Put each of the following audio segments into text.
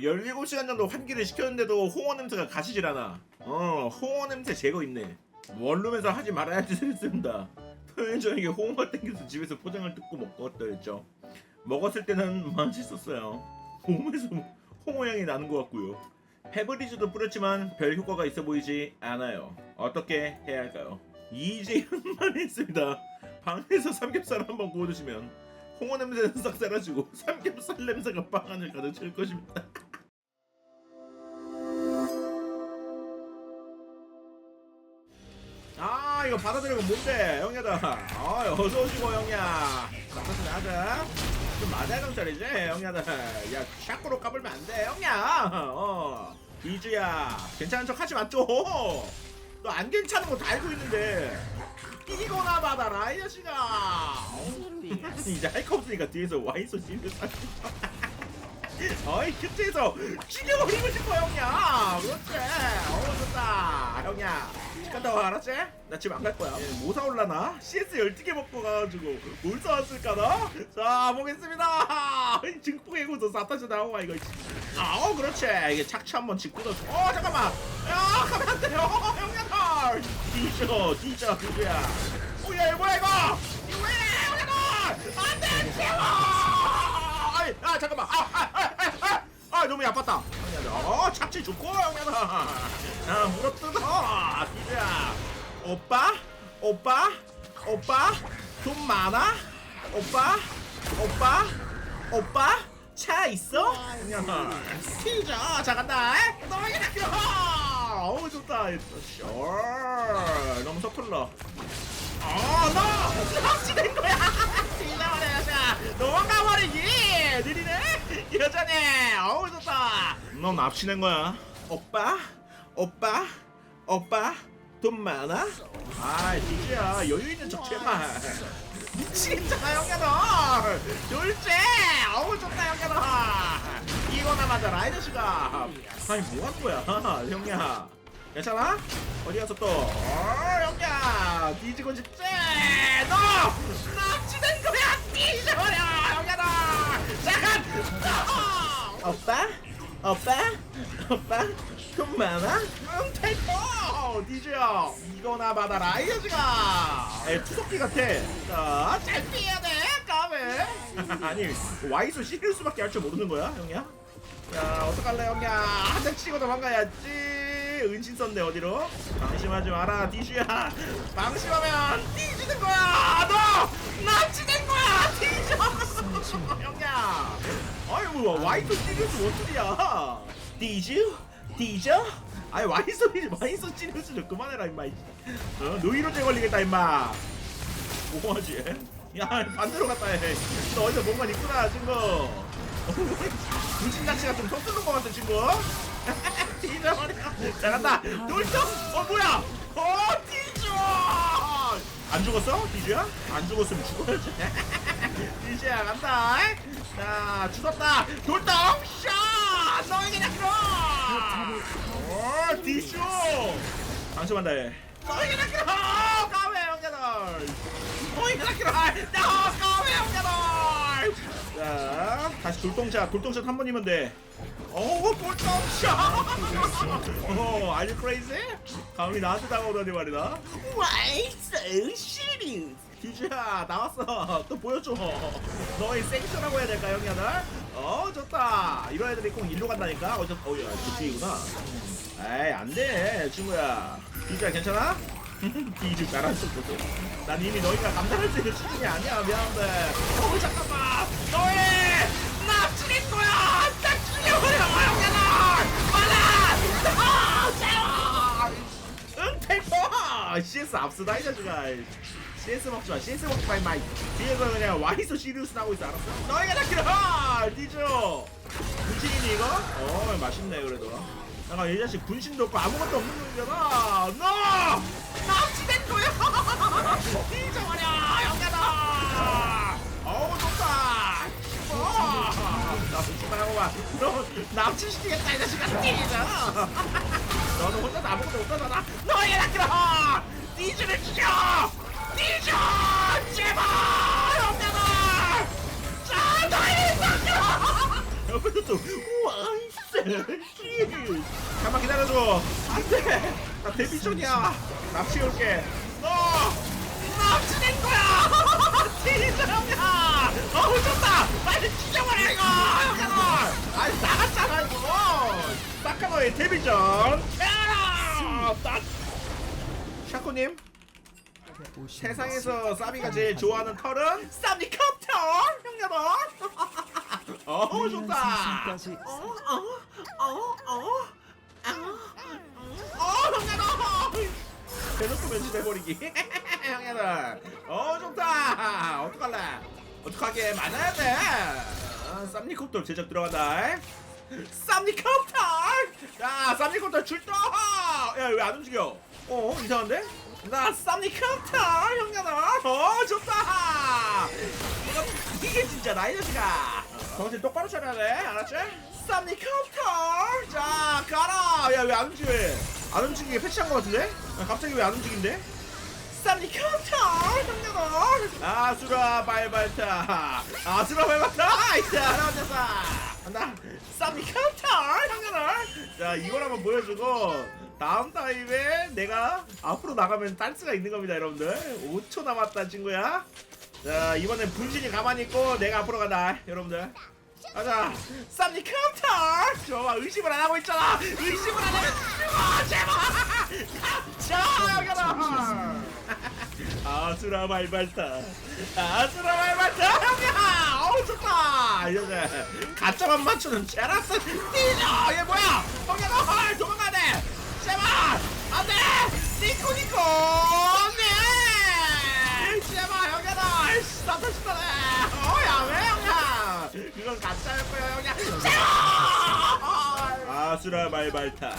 17시간 정도 환기를 시켰는데도 홍어 냄새가 가시질 않아. 어, 홍어 냄새 제거 있네. 원룸에서 하지 말아야 할 짓을 했습니다. 편의점에게 홍어가 땡겨서 집에서 포장을 뜯고 먹었다 했죠. 먹었을 때는 맛있었어요. 몸에서 홍어 향이 나는 것 같고요. 페브리즈도 뿌렸지만 별 효과가 있어 보이지 않아요. 어떻게 해야 할까요? 이제 한만 했습니다. 방에서 삼겹살 한번 구워 드시면 홍어 냄새는 싹 사라지고 삼겹살 냄새가 방 안을 가득 찰 것입니다. 이거 받아들이고 뭔데 형야다 아 어서 오시고 형야. 나타서 하자 좀 맞아야 경찰이지 형야다 야 샤코로 까불면 안돼 형야. 어 이주야 괜찮은 척 하지 마죠 너 안 괜찮은 거 다 알고 있는데 이거나 받아라 이 자식아. 어, 이제 할 거 없으니까 뒤에서 와인소 씹을 사 어이 큐트에서 죽여버리고 싶어 형야. 그렇지. 어 좋다. 형야. 집 갔다 와 알았지? 나 집 안 갈 거야. 뭐 사올라나? CS 12개 먹고 가가지고 뭘 사왔을까 나? 자 보겠습니다. 증폭의 구도 사타지 나오가 이거 아어 그렇지. 이게 착취 한번 넣어 어 잠깐만. 야 가면 안 돼요. 형야들 뒤져 뒤져 뒤져야? 오야 이거 뭐야 이거? 이거 왜 형야들 안돼 채워 아 잠깐만. 아, 아, 아, 아, 너무 아팠다. 어 착취 좋고 형야들 아 물어뜯어. 디자 오빠? 오빠? 오빠? 돈 많아? 오빠? 오빠? 오빠? 차 있어? 형야들 디자. 자 간다. 너에게 낚여. 어우 좋다. 슈 너무 서툴러. 어너 납치된 거야 진짜 말이야 자 도망가 버리기 느리네 여자네 어우 좋다. 너 납치된 거야? 오빠? 오빠? 오빠? 돈 많아? 아 디지야. 여유 있는 척 제발 미치겠잖아 형야너 둘째 어우 좋다 형야너 이거나 맞아 라 이 자식아 아니 뭐 하는 거야? 형야 괜찮아? 어디 가서 또 어, 형야 뒤지고 싶지? 너 납치된 거야 뒤져버려 형야너 잠깐 너! 오빠? 오빠? 오빠? 돈 많아? 응 태코 디즈야 이거나 받아라 이 자식아 에 투석기 같아 자잘 피해야 돼 까매 아니 와이소 시리우스밖에 할 줄 모르는 거야 형이야? 야 어떡할래 형이야 한 대 치고 도망가야지 은신 썼네 어디로? 방심하지 마라 디즈야. 방심하면 뒤지는 거야! 너! 납치된 거야! 뒤져 형이야. 아이 뭐 와이소 시리우스 원툴이야? 디즈? 디저? 아이 와이소 비 와이소 시리우스 좀 그만해라 임마 어? 노이로제 걸리겠다 임마. 뭐하지? 야 반대로 갔다 해너 어디서 뭔가 있구나 친구. 군신 자체가 좀 서투른 것 같아 친구 뒤져버려 잘한다 돌정 어 뭐야? 어 뒤져 안 죽었어? 디즈야? 안 죽었으면 죽어야지. 디즈야 간다. 자 죽었다. 돌덩 샷 너에게 낚여 어 디쇼 방심한다 얘 너에게 낚여 까매 형제들! 너에게 나 까매 형제들! 자 다시 돌덩샷 돌덩샷 한 번이면 돼. 오, 돌덩샷! 어, are you crazy? 감히 나한테 다가오다니 말이다. Why so serious? 기주야, 나왔어. 또 보여줘. 너의 생쇼라고 해야 될까, 형이야들? 어, 좋다. 이런 애들이 꼭 일로 간다니까? 어, 저, 어, 야, 저쪽이구나. 에이, 안 돼, 친구야. 기주야, 괜찮아? 잘한 척보소. 난 이미 너희가 감당할 수 있는 수준이 아니야, 미안한데. 어, 잠깐만. 너의 페퍼! CS 앞서다, 이 자식아. CS 먹지 마, CS 먹지 마, 임마. 뒤에서 그냥 와이소 시리우스 나오고 있어, 알았어? 너희가 낚이라! 디죠! 군신이니, 이거? 어, 맛있네, 그래도. 잠깐, 이 자식 군신도 없고 아무것도 없는 놈이잖아! 너! 납치된 거야! 뒤져버려, 형야다! 어우, 좋다! 어! 납치 말고 봐. 너 납치시키겠다, 이 자식아, 뒤져! 너는 혼자 아무것도 못하잖아. 너의 낚이라! 디즈를 죽여! 디즈! 제발! 형제들! 자, 너의 낚여! 옆에서 또 와이스 잠깐 기다려줘 안돼 나 데뷔 중이야 납치 올게 너 납치된 거야 티리저야 어우 좋다 빨리 죽여버려 이거 형아 아니 나갔잖아 이거 사카노의 데뷔 전 야 딱 샤코님 세상에서 사비가 제일 좋아하는 털은 사비 컵털 형녀도 어우 좋다 어어어어어 형녀도 대놓고 변신해버리기 형녀들 어 좋다 어떡할래 어떡하게 맞아야 돼 아, 쌈니컵털 제작 들어간다 쌈니컵털 야 쌈니컵털 출동! 야왜 안 움직여? 어 이상한데? 나 쌈니컵털 형녀들 어 좋다! 이거 이게 진짜 나이 자식아 정신 똑바로 차려야 돼 알았지? 쌈니컵털 자 가라! 야 왜 안 움직여? 안 움직이게 패치한 거 같은데? 야, 갑자기 왜 안 움직인데? 쌈니컵털 형녀들 아수라 발발타. 아수라 발발타. 이제 알아봤어 간다. 쌈니컵털 형녀들. 자 이걸 한번 보여주고 다음 타임에 내가 앞으로 나가면 딴스가 있는 겁니다 여러분들. 5초 남았다 친구야. 자 이번엔 분신이 가만히 있고 내가 앞으로 간다 여러분들. 가자. 쌈니 컴퓨터. 좋아 의심을 안 하고 있잖아. 의심을 안 하면 죽어 제발. 자 여기다 아수라 말발타. 아수라 말발타 형이야 어우 좋다! 이제 가짜만 맞추는 제라스. 뛰어! 얘 뭐야? 형이야 너 도망가야 돼 제발! 안돼! 니코 니코! 네! 제발 형이야 너 나도 싶다네 어야 왜 형이야? 이건 거야 형이야. 제발! 아수라 말발타.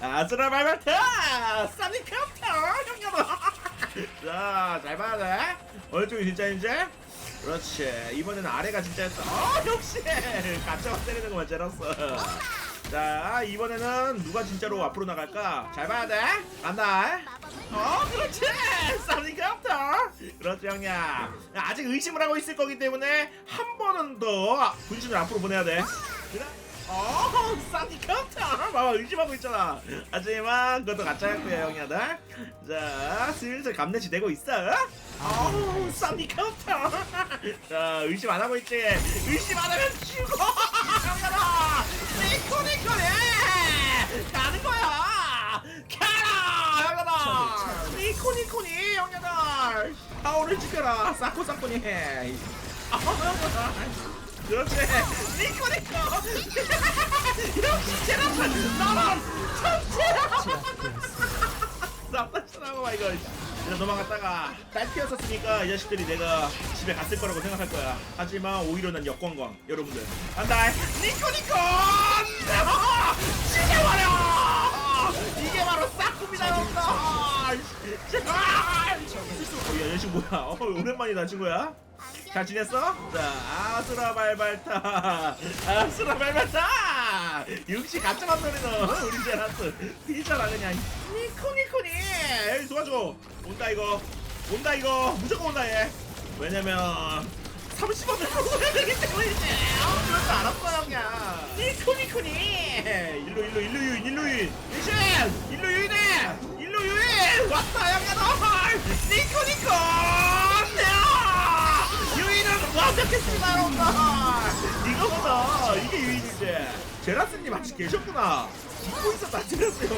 아수라 말발타! 사니카프터 형이야 너자잘 봐야 돼. 어느 쪽이 진짜인지 그렇지. 이번에는 아래가 진짜였어. 어 역시! 가짜만 때리는 거만 째렸어 자 이번에는 누가 진짜로 앞으로 나갈까? 잘 봐야 돼. 간다. 어 그렇지! 쌈니카프터 그렇지 형이야. 아직 의심을 하고 있을 거기 때문에 한 번은 더 분신을 앞으로 보내야 돼. 그래? 어 쌈니카프터 봐봐 의심하고 있잖아. 하지만 그것도 가짜였고요 형이야들 자 슬슬 감내시 되고 있어. 어우 쌈니카프터 자 의심 안 하고 있지? 의심 안 하면 죽어. 형이야다. 니코 니코네 가는 거야. 가라 형이야다. 니코 니코니 형이야들 파워를 지켜라. 사코 사코니. 아, 그렇지. 니코 니코. 역시 제라스 나만 천재야. 나빠지라고 봐 이거. 이제 도망갔다가 딸 피었었으니까 이 자식들이 내가 집에 갔을 거라고 생각할 거야. 하지만 오히려 난 역광광 여러분들. 간다. 니코 니코! 죽여버려! 이게 바로 싹굽니다 여러분들. 제발! 어, 야 여신 뭐야? 어, 오랜만이다 친구야 잘 지냈어? 자, 아수라 발발타, 아수라 발발타. 역시 가짜만 소리는 우리 제라스 피잖아 그냥. 니코니코니, 에이, 도와줘. 온다 이거, 온다 이거, 무조건 온다 얘. 왜냐면 30원을 먹어야 되기 때문이지. 아, 그럴 줄 알았어 형이야. 니코니코니, 일로 일로 일로 유인 일로 유인. 미션, 일로 유인해, 완벽했습니다 여러분들 이거보다 이게 유인이지 제라스님 아직 계셨구나. 잊고 있었다 제라스 형.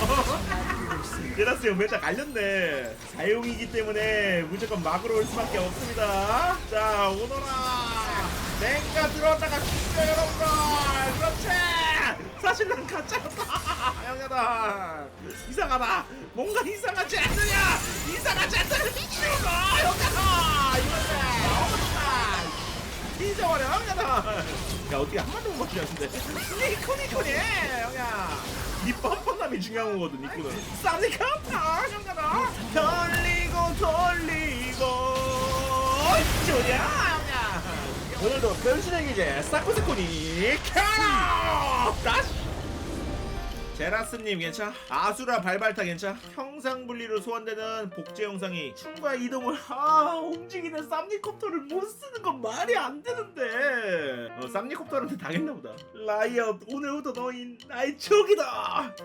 어? 제라스 형 매장 갈렸네. 사용이기 때문에 무조건 막으로 올 수밖에 없습니다. 자 오너라. 내가 들어왔다가 죽여 여러분들. 그렇지 사실 난 가짜였다. 형야다 이상하다. 뭔가 이상하지 않느냐? 이상하지 않다는 죽어 형야다 이거지 어머나 잊어버려 형야다 야 어떻게 한 마디 못 맞추냐는데 니코 니코니 형야 니 뻔뻔함이 중요한 거거든 니코는 쌈니카파 형야다 돌리고 돌리고. 좋냐 형야 오늘도 변신의 기제 사코세코니 캬 다시 제라스님 괜찮아? 아수라 발발타 괜찮아? 형상분리로 소환되는 복제 영상이 춤과 이동을 아 움직이는 쌈니콥터를 못 쓰는 건 말이 안 되는데 어, 쌈니콥터한테 당했나 보다 라이엇 오늘부터 너인 나의 적이다